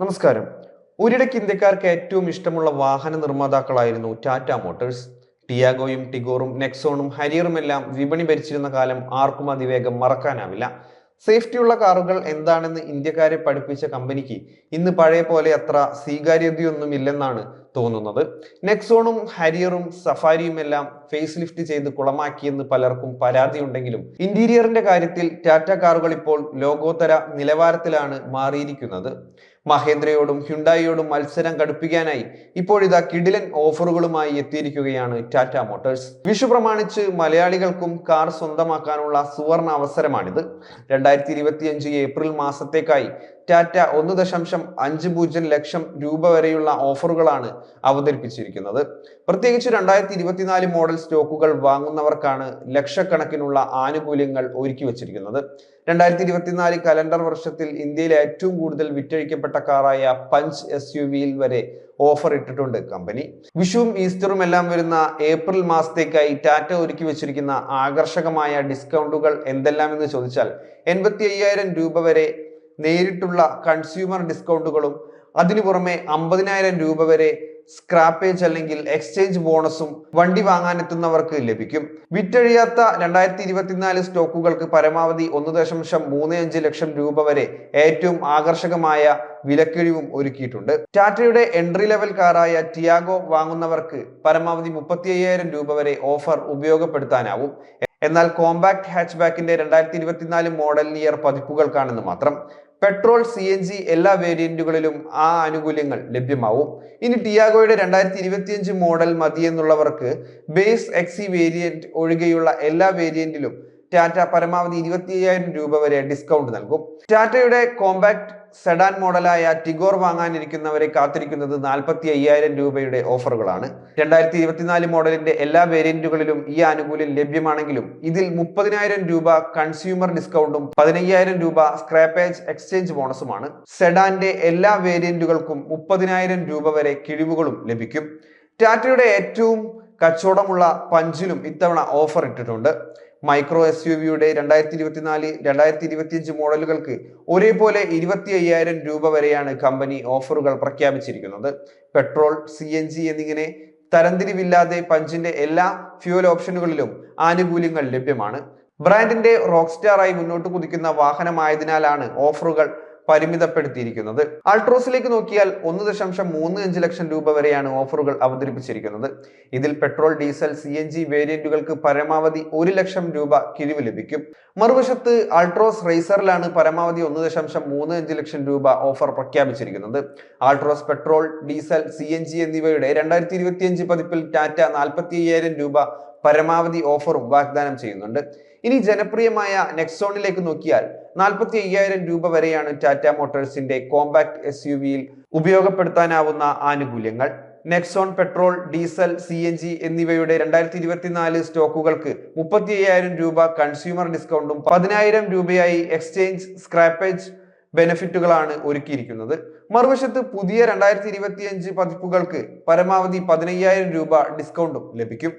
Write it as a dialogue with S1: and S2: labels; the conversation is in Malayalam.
S1: നമസ്കാരം. ഒരിടയ്ക്ക് ഇന്ത്യക്കാർക്ക് ഏറ്റവും ഇഷ്ടമുള്ള വാഹന നിർമ്മാതാക്കളായിരുന്നു ടാറ്റ മോട്ടോഴ്സ്. ടിയാഗോയും ടിഗോറും നെക്സോണും ഹരിയറും എല്ലാം വിപണി ഭരിച്ചിരുന്ന കാലം ആർക്കും അതിവേഗം മറക്കാനാവില്ല. സേഫ്റ്റിയുള്ള കാറുകൾ എന്താണെന്ന് ഇന്ത്യക്കാരെ പഠിപ്പിച്ച കമ്പനിക്ക് ഇന്ന് പഴയ പോലെ അത്ര സ്വീകാര്യതയൊന്നും ഇല്ലെന്നാണ് തോന്നുന്നത്. നെക്സോണും ഹരിയറും സഫാരിയും എല്ലാം ഫേസ് ലിഫ്റ്റ് ചെയ്ത് കുളമാക്കിയെന്ന് പലർക്കും പരാതിയുണ്ടെങ്കിലും ഇന്റീരിയറിന്റെ കാര്യത്തിൽ ടാറ്റ കാറുകൾ ഇപ്പോൾ ലോകോത്തര നിലവാരത്തിലാണ് മാറിയിരിക്കുന്നത്. മഹേന്ദ്രയോടും ഹ്യുണ്ടായിയോടും മത്സരം കടുപ്പിക്കാനായി ഇപ്പോഴിതാ കിടിലൻ ഓഫറുകളുമായി എത്തിയിരിക്കുകയാണ് ടാറ്റ മോട്ടോഴ്സ്. വിഷു പ്രമാണിച്ച് മലയാളികൾക്കും കാർ സ്വന്തമാക്കാനുള്ള സുവർണ അവസരമാണിത്. രണ്ടായിരത്തി ഏപ്രിൽ മാസത്തേക്കായി ടാറ്റ ഒന്ന് ദശാംശം അഞ്ച് പൂജ്യം ലക്ഷം രൂപ വരെയുള്ള ഓഫറുകളാണ് അവതരിപ്പിച്ചിരിക്കുന്നത്. പ്രത്യേകിച്ച് രണ്ടായിരത്തി ഇരുപത്തിനാല് മോഡൽ സ്റ്റോക്കുകൾ വാങ്ങുന്നവർക്കാണ് ലക്ഷക്കണക്കിനുള്ള ആനുകൂല്യങ്ങൾ ഒരുക്കി വച്ചിരിക്കുന്നത് രണ്ടായിരത്തി ഇരുപത്തിനാല് കലണ്ടർ വർഷത്തിൽ ഇന്ത്യയിലെ ഏറ്റവും കൂടുതൽ വിറ്റഴിക്കപ്പെട്ട കാറായ പഞ്ച് എസ് യു വിയിൽ വരെ ഓഫർ ഇട്ടിട്ടുണ്ട് കമ്പനി. വിഷുവും ഈസ്റ്ററും എല്ലാം വരുന്ന ഏപ്രിൽ മാസത്തേക്കായി ടാറ്റ ഒരുക്കി വെച്ചിരിക്കുന്ന ആകർഷകമായ ഡിസ്കൗണ്ടുകൾ എന്തെല്ലാം എന്ന് ചോദിച്ചാൽ എൺപത്തി അയ്യായിരം രൂപ വരെ നേരിട്ടുള്ള കൺസ്യൂമർ ഡിസ്കൗണ്ടുകളും അതിനു പുറമെ അമ്പതിനായിരം രൂപ വരെ സ്ക്രാപ്പേജ് അല്ലെങ്കിൽ എക്സ്ചേഞ്ച് ബോണസും വണ്ടി വാങ്ങാനെത്തുന്നവർക്ക് ലഭിക്കും. വിറ്റഴിയാത്ത രണ്ടായിരത്തി ഇരുപത്തിനാല് സ്റ്റോക്കുകൾക്ക് പരമാവധി ഒന്ന് ദശാംശം മൂന്ന് അഞ്ച് ലക്ഷം രൂപ വരെ ഏറ്റവും ആകർഷകമായ വിലക്കിഴിവും ഒരുക്കിയിട്ടുണ്ട്. ടാറ്റയുടെ എൻട്രി ലെവൽ കാറായ ടിയാഗോ വാങ്ങുന്നവർക്ക് പരമാവധി മുപ്പത്തി അയ്യായിരം രൂപ വരെ ഓഫർ ഉപയോഗപ്പെടുത്താനാവും. എന്നാൽ കോമ്പാക്ട് ഹാച്ച്ബാക്കിന്റെ രണ്ടായിരത്തി ഇരുപത്തിനാല് മോഡൽ ഇയർ പതിപ്പുകൾക്കാണെന്ന് മാത്രം. പെട്രോൾ സി എൻ ജി എല്ലാ വേരിയന്റുകളിലും ആ ആനുകൂല്യങ്ങൾ ലഭ്യമാവും. ഇനി ടിയാഗോയുടെ രണ്ടായിരത്തി ഇരുപത്തിയഞ്ച് മോഡൽ മതിയെന്നുള്ളവർക്ക് ബേസ് എക്സി വേരിയന്റ് ഒഴികെയുള്ള എല്ലാ വേരിയന്റിലും ടാറ്റ പരമാവധി ഇരുപത്തി അയ്യായിരം രൂപ വരെ ഡിസ്കൗണ്ട് നൽകും. ടാറ്റയുടെ കോമ്പാക്ട് സെഡാൻ മോഡലായ ടിഗോർ വാങ്ങാനിരിക്കുന്നവരെ കാത്തിരിക്കുന്നത് നാൽപ്പത്തി അയ്യായിരം രൂപയുടെ ഓഫറുകളാണ് രണ്ടായിരത്തി ഇരുപത്തിനാല് മോഡലിന്റെ എല്ലാ വേരിയന്റുകളിലും ഈ ആനുകൂല്യം ലഭ്യമാണെങ്കിലും ഇതിൽ മുപ്പതിനായിരം രൂപ കൺസ്യൂമർ ഡിസ്കൗണ്ടും പതിനയ്യായിരം രൂപ സ്ക്രാപ്പേജ് എക്സ്ചേഞ്ച് ബോണസുമാണ് സെഡാന്റെ എല്ലാ വേരിയന്റുകൾക്കും മുപ്പതിനായിരം രൂപ വരെ കിഴിവുകളും ലഭിക്കും. ടാറ്റയുടെ ഏറ്റവും കച്ചവടമുള്ള പഞ്ചിലും ഇത്തവണ ഓഫർ ഇട്ടിട്ടുണ്ട്. മൈക്രോ എസ് യു വിയുടെ രണ്ടായിരത്തി ഇരുപത്തിനാല് രണ്ടായിരത്തി ഇരുപത്തിയഞ്ച് മോഡലുകൾക്ക് ഒരേപോലെ ഇരുപത്തി അയ്യായിരം രൂപ വരെയാണ് കമ്പനി ഓഫറുകൾ പ്രഖ്യാപിച്ചിരിക്കുന്നത്. പെട്രോൾ സി എൻ ജി എന്നിങ്ങനെ തരംതിരിവില്ലാതെ പഞ്ചിന്റെ എല്ലാ ഫ്യൂൽ ഓപ്ഷനുകളിലും ആനുകൂല്യങ്ങൾ ലഭ്യമാണ്. ബ്രാൻഡിന്റെ റോക്ക് സ്റ്റാറായി മുന്നോട്ട് കുതിക്കുന്ന വാഹനമായതിനാലാണ് ഓഫറുകൾ പരിമിതപ്പെടുത്തിയിരിക്കുന്നത്. അൾട്രോസിലേക്ക് നോക്കിയാൽ ഒന്ന് ദശാംശം മൂന്ന് അഞ്ച് ലക്ഷം രൂപ വരെയാണ് ഓഫറുകൾ അവതരിപ്പിച്ചിരിക്കുന്നത്. ഇതിൽ petrol diesel C N G വേരിയന്റുകൾക്ക് പരമാവധി ഒരു ലക്ഷം രൂപ കിഴിവ് ലഭിക്കും. മറുവശത്ത് അൾട്രോസ് റേസറിലാണ് പരമാവധി ഒന്ന് ദശാംശം മൂന്ന് അഞ്ച് ലക്ഷം രൂപ ഓഫർ പ്രഖ്യാപിച്ചിരിക്കുന്നത്. Altroz petrol diesel C N G എന്നിവയുടെ രണ്ടായിരത്തി ഇരുപത്തിയഞ്ച് പതിപ്പിൽ ടാറ്റ നാൽപ്പത്തി അയ്യായിരം രൂപ പരമാവധി ഓഫറും വാഗ്ദാനം ചെയ്യുന്നുണ്ട്. ഇനി ജനപ്രിയമായ നെക്സോണിലേക്ക് നോക്കിയാൽ നാൽപ്പത്തി അയ്യായിരം രൂപ വരെയാണ് ടാറ്റ മോട്ടോഴ്സിന്റെ കോമ്പാക്ട് എസ് യു വിയിൽ ഉപയോഗപ്പെടുത്താനാവുന്ന ആനുകൂല്യങ്ങൾ. Nexon petrol diesel C N G എന്നിവയുടെ രണ്ടായിരത്തി ഇരുപത്തിനാല് സ്റ്റോക്കുകൾക്ക് മുപ്പത്തി അയ്യായിരം രൂപ കൺസ്യൂമർ ഡിസ്കൗണ്ടും പതിനായിരം രൂപയായി എക്സ്ചേഞ്ച് സ്ക്രാപ്പേജ് ബെനിഫിറ്റുകളാണ് ഒരുക്കിയിരിക്കുന്നത്. മറുവശത്ത് പുതിയ രണ്ടായിരത്തി ഇരുപത്തിയഞ്ച് പതിപ്പുകൾക്ക് പരമാവധി പതിനയ്യായിരം രൂപ ഡിസ്കൗണ്ടും ലഭിക്കും.